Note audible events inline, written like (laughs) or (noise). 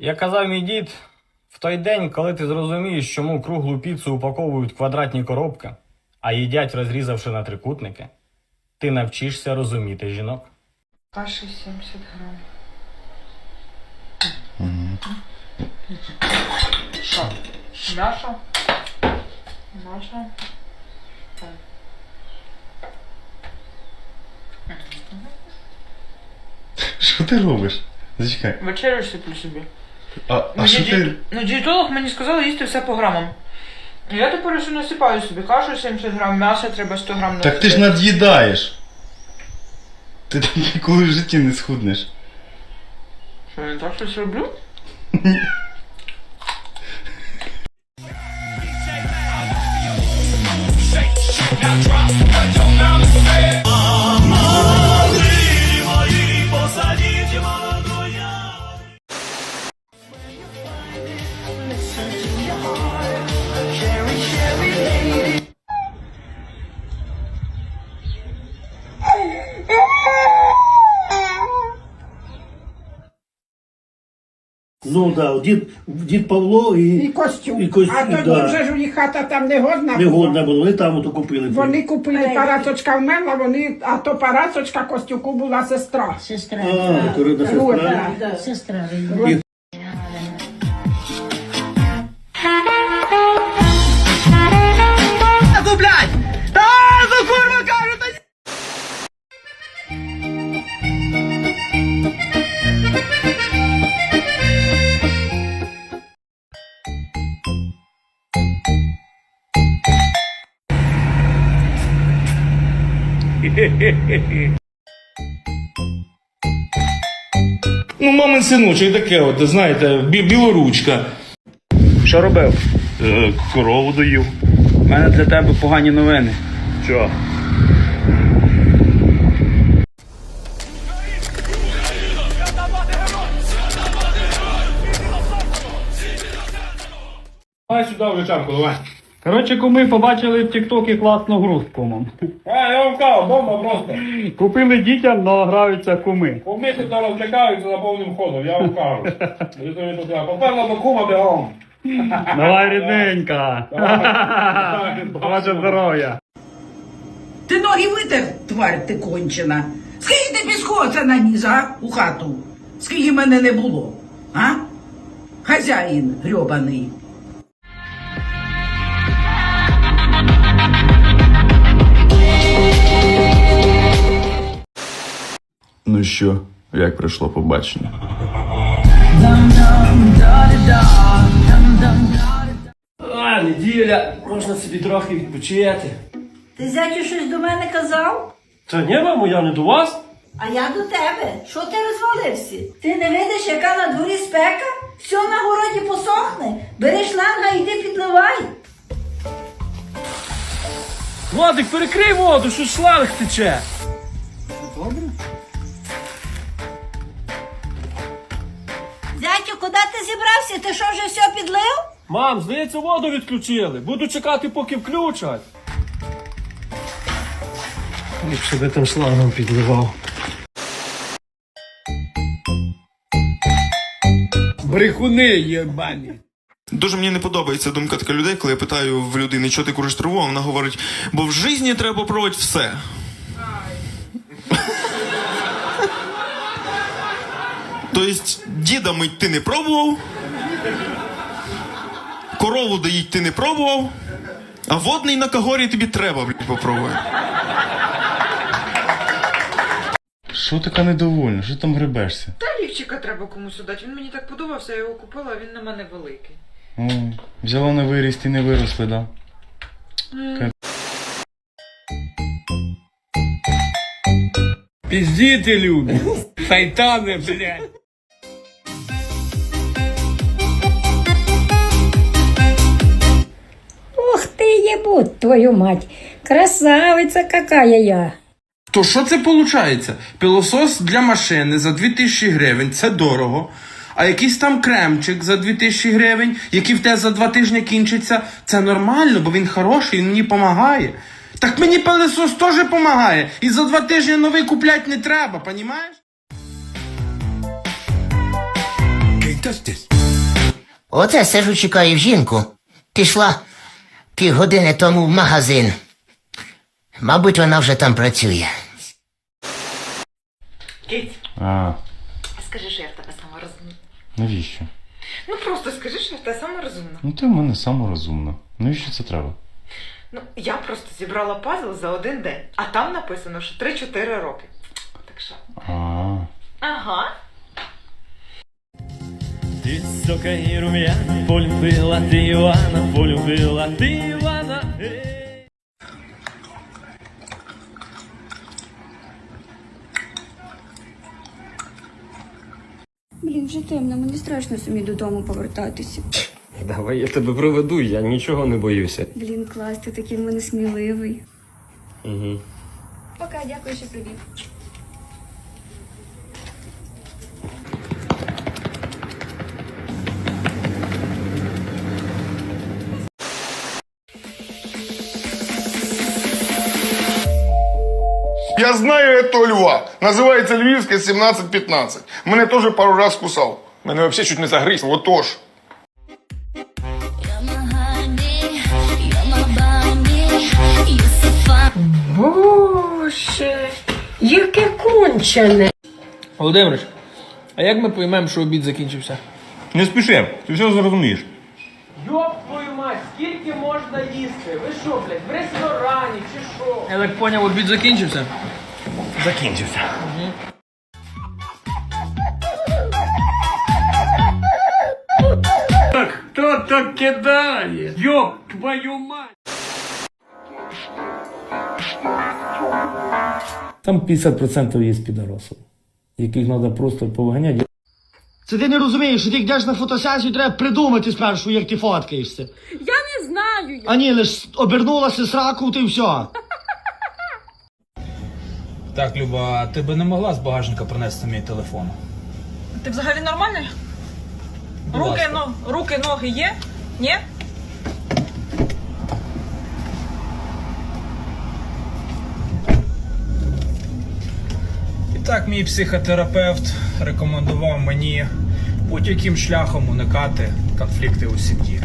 Як казав мій дід, в той день, коли ти зрозумієш, чому круглу піцу упаковують в квадратні коробки, а їдять розрізавши на трикутники, ти навчишся розуміти жінок. Каші 70 грам. Що? М'ясо? М'ясо? Так. Що ти робиш? Зачекай. Вечерю сиплю собі. А, а Ну, що ти. Ну, дієтолог мені сказав їсти все по грамам. Я тепер усе насипаю собі кашу 70 грам, м'яса треба 100 грам Так ти ж над'їдаєш. Ти так ніколи в житті не схуднеш. Що, я так щось роблю? (laughs) Ну да, дід, дід Павло і, І костюм. І костюм, а тоді да. вже ж у них хата там не годна не була. годна була. вони там ото купили. Вони купили парацочка вмерла, вони, а то парацочка Костюку була сестра. Сестра. А, то От, сестра. да. Сестра. І- Ну, мамин синочок таке, от, знаєте, бі- білоручка. Що робив? Е, корову доїв. У мене для тебе погані новини. Що? Давай сюди вже чарку, давай. Коротше, куми побачили в Тіктокі класну гру з кумом. А, я вам кажу, бомба просто. Купили дітям, но граються куми. Помити то розлякаються на повним ходом, я вам кажу. Тут, Поперла до кума бігом. Давай, рідненька. Ваше здоров'я. Ти ноги витер, тварь ти кончена. Скільки ти піску це наніс, а? У хату. Скільки мене не було, а? Хазяїн грьобаний. Що, як пройшло побачення? А, неділя, можна собі трохи відпочити. Ти зятю щось до мене казав? Та ні, мамо, я не до вас. А я до тебе. Що ти розвалився? Ти не видиш, яка на дворі спека? Все на городі посохне. Бери шланга і йди підливай. Владик, перекрий воду, що шланг тече. Ти що вже все підлив? Мам, здається, воду відключили. Буду чекати, поки включать. Ліпше би тим шлангом підливав. Брехуни єбані. Дуже мені не подобається думка така людей, коли я питаю в людини, що ти куриш траву, а вона говорить, бо в житті треба попробувати все. Тобто, діда мить ти не пробував, корову доїть ти не пробував, а водний на кагорі тобі треба, блядь, попробувати. Що така недовольна? Що там гребешся? Та лівчика треба комусь дати. Він мені так подобався, я його купила, а він на мене великий. О, взяла на виріст і не виросли, да? Піздіти люди. Шайтани, блядь. Твою мать. Красавиця какая я. То що це виходить? Пилосос для машини за 2000 гривень це дорого. А якийсь там кремчик за 2000 гривень, який в тебе за два тижні кінчиться, це нормально, бо він хороший, він мені допомагає. Так мені пилосос теж допомагає. І за два тижні новий куплять не треба, понімаєш? Оце сижу чекаю жінку. Пішла півгодини тому в магазин. Мабуть, вона вже там працює. Кить, А, скажи, що я в тебе сама розумна. навіщо? Ну просто скажи, що я в тебе сама розумна. Ну ти в мене саморозумна. Навіщо це треба? Ну, я просто зібрала пазл за один день, а там написано, що 3-4 роки. Так що. А. Ага. Ти сока і рум'яна, полюбила ти Івана, полюбила ти Івана. Блін, вже темно, мені страшно самі додому повертатися. Давай я тебе проведу, я нічого не боюся. Блін, клас, ти такий в мене сміливий. Угу. Пока, дякую, що привів. Я знаю этого льва. Называется Львівське 1715. Мене теж пару раз кусав. Мене вообще чуть не загриз. Отож. Боже, яке кончене. Володимирич, а як ми поймемо, що обід закінчився? Не спіши, ти все зрозумієш. Скільки можна їсти? Ви що, блядь, в ресторані чи що? Я так поняв, обід закінчився. Закінчився. Так, Хто так кидає? Йоп, твою мать! Там 50% є підоросів, яких треба просто повганяти. Це ти не розумієш, що ти йдеш на фотосесію, треба придумати спершу, як ти фоткаєшся. Я знаю. А ні, лиш обернулася сраку, ти все. (laughs) Так, Люба, ти би не могла з багажника принести мій телефон? Ти взагалі нормальний? Будь ласка. но, руки, ноги є? Ні? І так, мій психотерапевт рекомендував мені будь-яким шляхом уникати конфлікти у сім'ї.